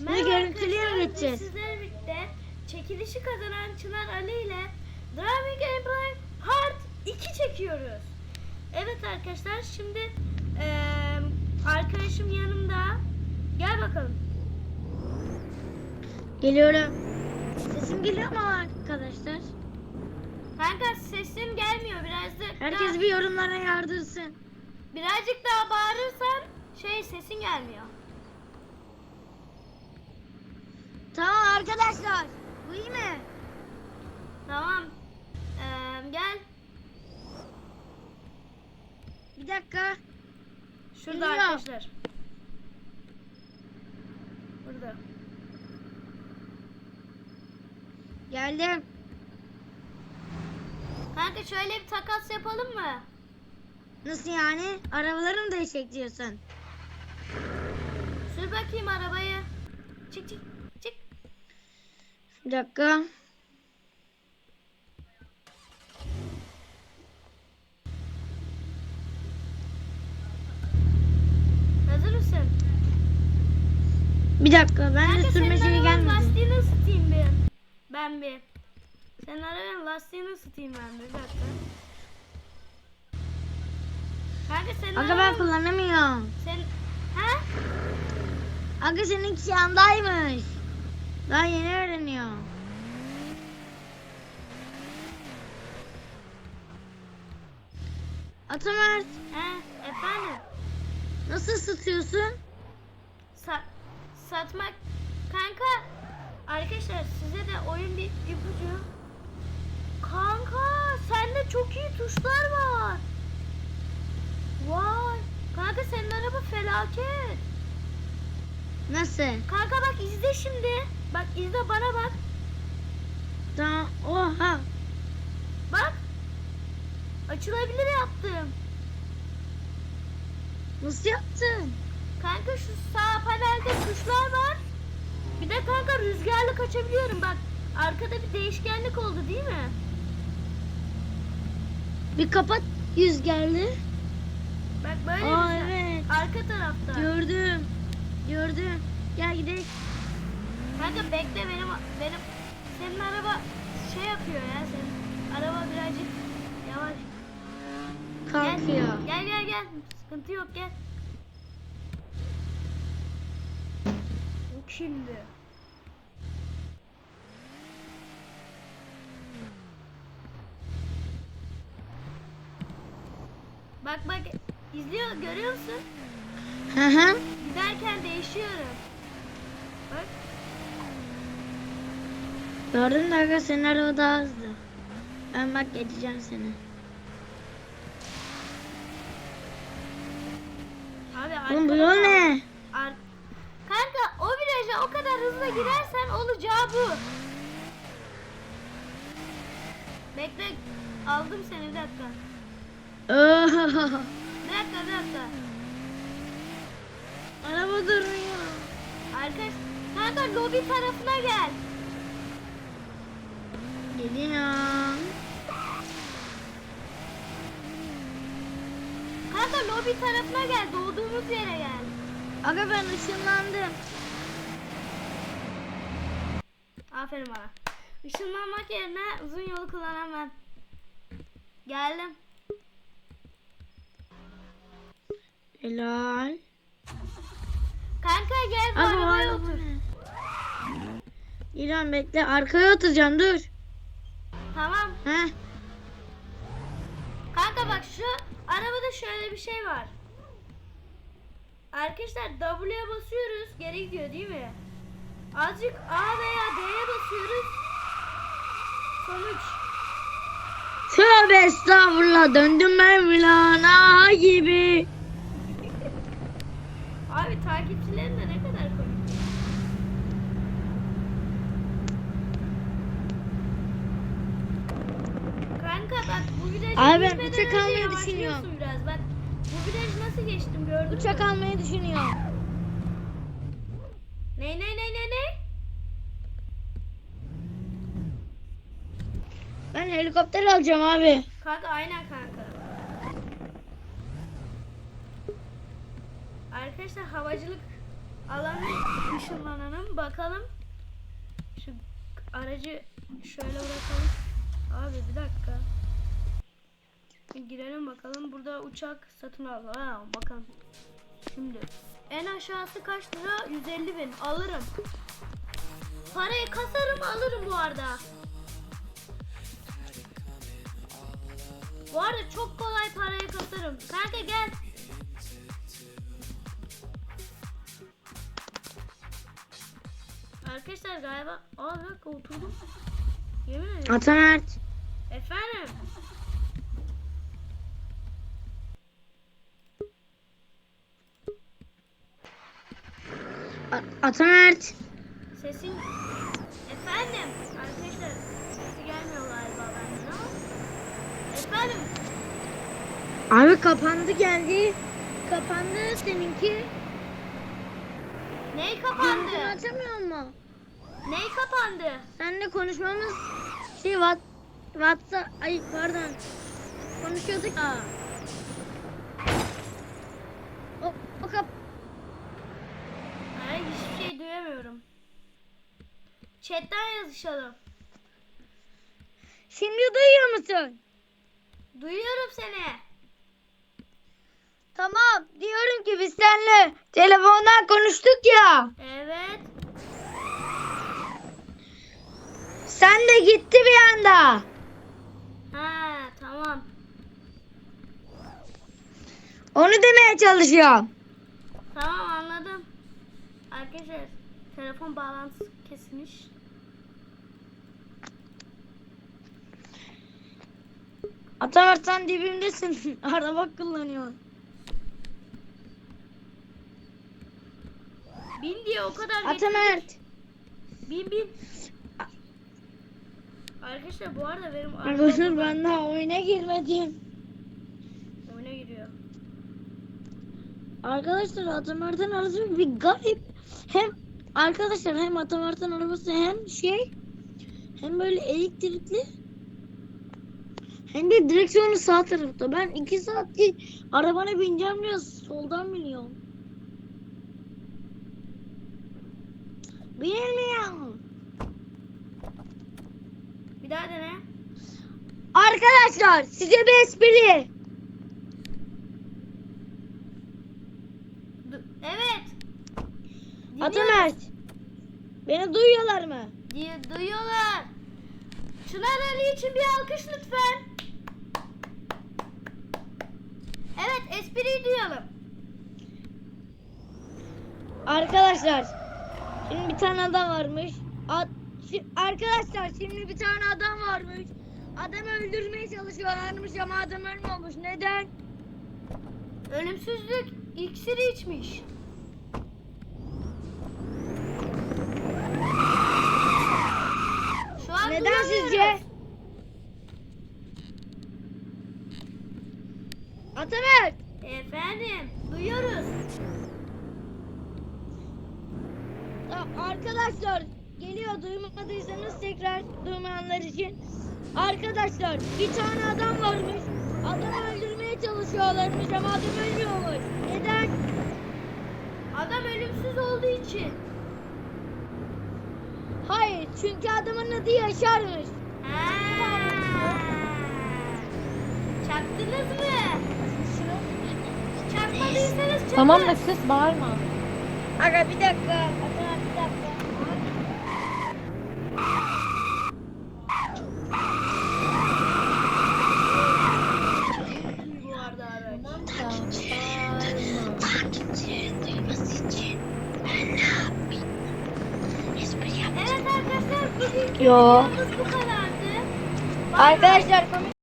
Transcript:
Merhaba görüntülüye arkadaşlar, mi geçeceğiz? Sizlerle birlikte çekilişi kazanan Çınar Ali ile Driving Prime Part 2 çekiyoruz. Evet arkadaşlar şimdi eee, arkadaşım yanımda. Gel bakalım. Geliyorum. Sesim geliyor mu arkadaşlar? Kanka sesin gelmiyor biraz da. Herkes daha- bir yorumlara yardırsın. birazcık daha bağırırsan şey sesin gelmiyor. Tamam arkadaşlar. Bu iyi mi? Tamam. Eee, gel. Bir dakika. Şurada Geliyor. arkadaşlar. Burada. Geldim. Kanka şöyle bir takas yapalım mı? Nasıl yani? Arabaları mı değişecek diyorsun? Sür bakayım arabayı. Çık çık. Bir dakika. Hazır mısın? Bir dakika. Ben de Kanka sürme senin şeyi gelmedi. lastiğini ısıtayım bir. Ben bir. Senin arabanın lastiğini ısıtayım ben bir, bir dakika. Kanka senin Aga ben kullanamıyorum. Sen... Ha? Aga seninki yandaymış. Daha yeni öğreniyor. Atamert Ha? Efendim? nasıl ısıtıyorsun? Sa satmak... Kanka... Arkadaşlar size de oyun bir ipucu. Kanka sende çok iyi tuşlar var. Vay. Kanka senin araba felaket. Nasıl? Kanka bak izle şimdi. Bak izle bana bak. Tamam. Oha. Bak. Açılabilir yaptım. Nasıl yaptın? Kanka şu sağ panelde tuşlar var. Bir de kanka rüzgarla kaçabiliyorum. Bak arkada bir değişkenlik oldu değil mi? Bir kapat rüzgarlı. Bak böyle Aa rüzgar. evet. Arka tarafta. Gördüm. Gördüm. Gel gidelim. Kanka bekle benim benim senin araba şey yapıyor ya senin araba birazcık yavaş. Kalkıyor. Gel gel gel. Sıkıntı yok gel. Bu kimdi? Bak bak izliyor görüyor musun? Hı hı. Giderken değişiyorum. Bak. Gördün mü aga senin araba daha hızlı. Ben bak geçeceğim seni. Abi Oğlum bu yol ne? Ar- Kanka o viraja o kadar hızlı girersen olacağı bu. Bekle aldım seni bir dakika. Bir dakika bir dakika. Araba durmuyor. Arkadaş kanka lobi tarafına gel. Geliyorum. Kanka lobi tarafına gel. Doğduğumuz yere gel. Aga ben ışınlandım. Aferin bana. Işınlanmak yerine uzun yolu kullanan ben. Geldim. Helal. Kanka gel bu arabaya araba otur. İrem bekle arkaya oturacağım dur. Tamam. Heh. Kanka bak şu arabada şöyle bir şey var. Arkadaşlar W'ye basıyoruz. Geri gidiyor değil mi? Azıcık A veya D'ye basıyoruz. Sonuç. Tövbe estağfurullah döndüm Mevlana gibi. Abi takipçilerin de ne kadar komik. Kanka bak bu virajı Abi ben girmeden uçak önce almayı yavaşlıyorsun düşünüyorum. Biraz. Bak bu virajı nasıl geçtim gördün mü? Uçak almayı düşünüyorum. Ne ne ne ne ne? Ben helikopter alacağım abi. Kanka aynen kanka. Arkadaşlar havacılık alanı ışınlananın bakalım. Şu aracı şöyle bırakalım. Abi bir dakika. Bir girelim bakalım. Burada uçak satın al. Ha, bakalım. Şimdi en aşağısı kaç lira? 150 bin. Alırım. Parayı kasarım alırım bu arada. Bu arada çok kolay parayı kasarım. Kanka gel. Arkadaşlar galiba... Aa dakika oturdum. Yemin ederim. Atamert. Efendim. A- Atamert. Sesin... Efendim. Arkadaşlar sesi gelmiyor galiba benden ama. Efendim. Abi kapandı geldi. Kapandı seninki. Ney kapandı? açamıyor mu? Ney kapandı? Seninle konuşmamız şey what WhatsApp ay pardon. Konuşuyorduk ya. O, o kap Ay hiçbir şey duyamıyorum. Chatten yazışalım. Şimdi duyuyor musun? Duyuyorum seni. Tamam. Diyorum ki biz seninle telefondan konuştuk ya. Evet. Sen de gitti bir anda. Ha tamam. Onu demeye çalışıyorum. Tamam anladım. Arkadaşlar telefon bağlantısı kesilmiş. Atamert sen dibimdesin. Araba kullanıyorsun. Bin diye o kadar Atamert. Bin bin. Arkadaşlar bu arada benim Arkadaşlar ben daha oyuna girmedim. oyuna giriyor. Arkadaşlar Atamert'in arabası bir garip. Hem arkadaşlar hem Atamert'in arabası hem şey hem böyle elektrikli hem de direksiyonu sağ tarafta. Ben iki saattir arabana bineceğim diye soldan biniyorum. Bilmiyorum. Bir daha dene. Arkadaşlar size bir espri. Du- evet. Atamert. Beni duyuyorlar mı? Duyuyorlar. Çınar Ali için bir alkış lütfen. Evet espriyi duyalım. Arkadaşlar şimdi bir tane adam varmış. Ad- şi- arkadaşlar şimdi bir tane adam varmış. Adamı öldürmeye çalışıyorlarmış ama adam ölmemiş. Neden? Ölümsüzlük iksiri içmiş. Şu an Neden sizce? Atamer. Efendim duyuyoruz. Tamam, Arkadaşlar geliyor duymadıysanız tekrar duymayanlar için. Arkadaşlar bir tane adam varmış. Adamı öldürmeye çalışıyorlarmış ama adam ölmüyormuş. Neden? Adam ölümsüz olduğu için. Hayır çünkü adamın adı Yaşar'mış. Çaktınız mı? Çakmadıysanız çakın. Tamam da kız bağırma. Aga bir dakika. Yo. Arkadaşlar komik